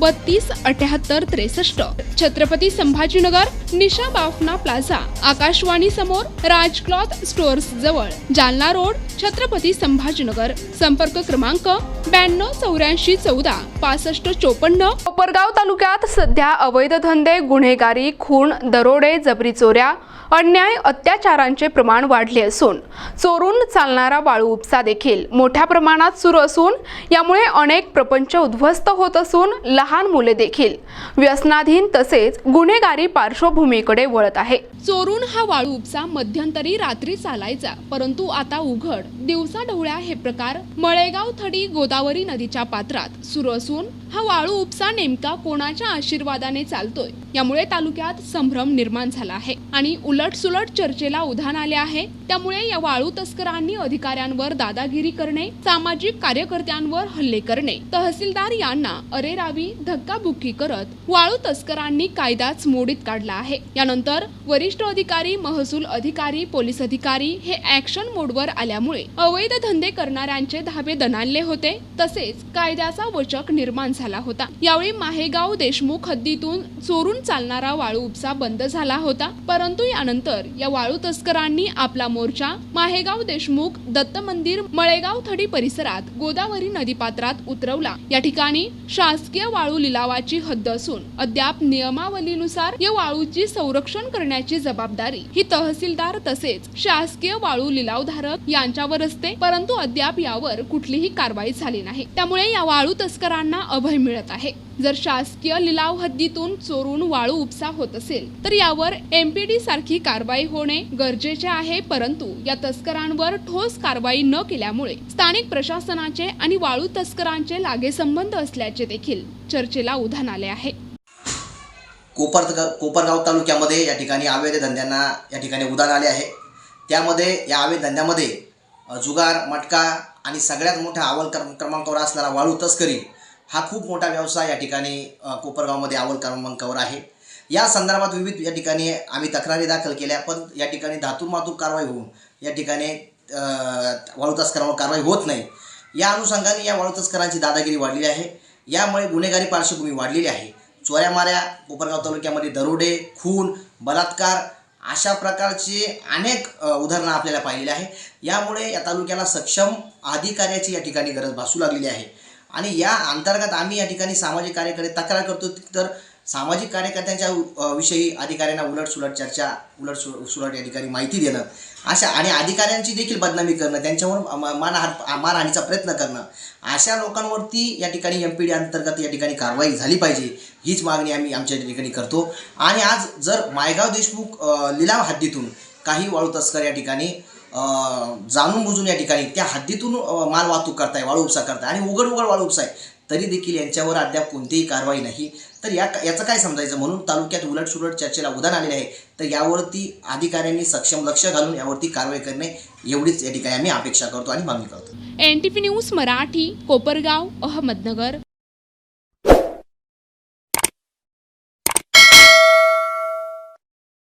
बत्तीस अठ्याहत्तर त्रेसष्ट. छत्रपती संभाजीनगर निशा बाफना प्लाझा. आकाशवाणी समोर राज क्लॉथ स्टोअर्स जवळ. जालना रोड छत्रपती संभाजीनगर. संपर्क क्रमांक ब्याण्णव चौऱ्याऐंशी चौदा पासष्ट चोपन्न. कोपरगाव तालुक्यात सध्या अवैध धंदे गुन्हेगारी खून दरोडे जबरी चोऱ्या अन्याय अत्याचारांचे प्रमाण वाढले असून चोरून चालणारा वाळू उपसा देखील मोठ्या प्रमाणात सुरू असून यामुळे अनेक प्रपंच उद्ध्वस्त होत असून लहान मुले देखील. व्यसनाधीन तसेच गुन्हेगारी पार्श्वभूमीकडे वळत आहे. चोरून हा वाळू उपसा मध्यंतरी रात्री चालायचा परंतु आता उघड. दिवसा ढवळ्या हे प्रकार मळेगाव थडी गोदावरी नदीच्या पात्रात सुरू असून हा वाळू उपसा नेमका कोणाच्या आशीर्वादाने चालतोय? यामुळे तालुक्यात संभ्रम निर्माण झाला आहे आणि उलट सुलट चर्चेला उधाण आले आहे. त्यामुळे या वाळू तस्करांनी अधिकाऱ्यांवर दादागिरी करणे सामाजिक कार्यकर्त्यांवर हल्ले करणे. तहसीलदार यांना अरेरावी धक्काबुक्की करत वाळू तस्करांनी कायदाच मोडीत काढला आहे. यानंतर वरिष्ठ अधिकारी महसूल अधिकारी पोलीस अधिकारी हे ऍक्शन मोडवर आल्यामुळे अवैध धंदे करणाऱ्यांचे धाबे दणाणले होते. तसेच कायद्याचा वचक निर्माण झाला होता. यावेळी माहेगाव देशमुख हद्दीतून चोरून चालणारा वाळू उपसा बंद झाला होता. परंतु यानंतर या वाळू तस्करांनी आपला मोर्चा माहेगाव देशमुख दत्त मंदिर मळेगाव थडी परिसरात गोदावरी नदीपात्रात उतरवला. या ठिकाणी शासकीय वाळू लिलावाची हद्द असून अद्याप नियमावलीनुसार या वाळूची संरक्षण करण्याची जबाबदारी ही तहसीलदार तसेच शासकीय वाळू लिलावधारक यांच्यावर असते. परंतु अद्याप यावर कुठलीही कारवाई झाली नाही. त्यामुळे या वाळू तस्करांना अभय मिळत आहे. जर शासकीय लिलाव हद्दीतून चोरून वाळू उपसा होत असेल तर यावर एमपीडी सारखी कारवाई होणे गरजेचे आहे. परंतु या तस्करांवर ठोस कारवाई न केल्यामुळे स्थानिक प्रशासनाचे आणि वाळू तस्करांचे लागे संबंध असल्याचे देखील चर्चेला उधाण आले आहे. कोपर कोपरगाव तालुक्यामध्ये या ठिकाणी अवैध धंद्यांना या ठिकाणी उदाहरण आले आहे. त्यामध्ये या अवैध धंद्यामध्ये जुगार मटका आणि सगळ्यात मोठ्या अव्वल क्रम क्रमांकावर असणारा वाळू तस्करी हा खूप मोठा व्यवसाय या ठिकाणी कोपरगावमध्ये अव्वल क्रमांकावर आहे. या संदर्भात विविध या ठिकाणी आम्ही तक्रारी दाखल केल्या पण या ठिकाणी धातूर कारवाई होऊन या ठिकाणी अ, वाळू तस्करांवर कारवाई होत नाही. या अनुषंगाने या वाळू तस्करांची दादागिरी वाढलेली आहे. यामुळे गुन्हेगारी पार्श्वभूमी वाढलेली आहे. चोऱ्या माऱ्या कोपरगाव तालुक्यामध्ये दरोडे खून बलात्कार अशा प्रकारचे अनेक उदाहरणं आपल्याला पाहिलेली आहे यामुळे या तालुक्याला सक्षम अधिकाऱ्याची या ठिकाणी गरज भासू लागलेली आहे. आणि या अंतर्गत आम्ही या ठिकाणी सामाजिक कार्यकर्ते तक्रार करतो तर सामाजिक कार्यकर्त्यांच्या विषयी अधिकाऱ्यांना उलटसुलट चर्चा उलट सु सुलट या ठिकाणी माहिती देणं. अशा आणि अधिकाऱ्यांची देखील बदनामी करणं त्यांच्यावर म- मानहार मानहानीचा प्रयत्न करणं. अशा लोकांवरती या ठिकाणी एम पी डी अंतर्गत या ठिकाणी कारवाई झाली पाहिजे हीच मागणी आम्ही आमच्या ठिकाणी करतो. आणि आज जर मायगाव देशमुख लिलाव हद्दीतून काही वाळू तस्कर या ठिकाणी जाणून बुजून या ठिकाणी त्या हद्दीतून माल वाहतूक करताय वाळू उपसा करताय आणि उघड उघड वाळू उपसाय आहे. तरी देखील यांच्यावर अद्याप कोणतीही कारवाई नाही. तर या याचं काय समजायचं? म्हणून तालुक्यात उलटसुलट चर्चेला उदाहरण आलेले आहे. तर यावरती अधिकाऱ्यांनी सक्षम लक्ष घालून यावरती कारवाई करणे एवढीच या ठिकाणी आम्ही अपेक्षा करतो आणि मागणी करतो. N T P news Marathi Kopargaon Ahmednagar.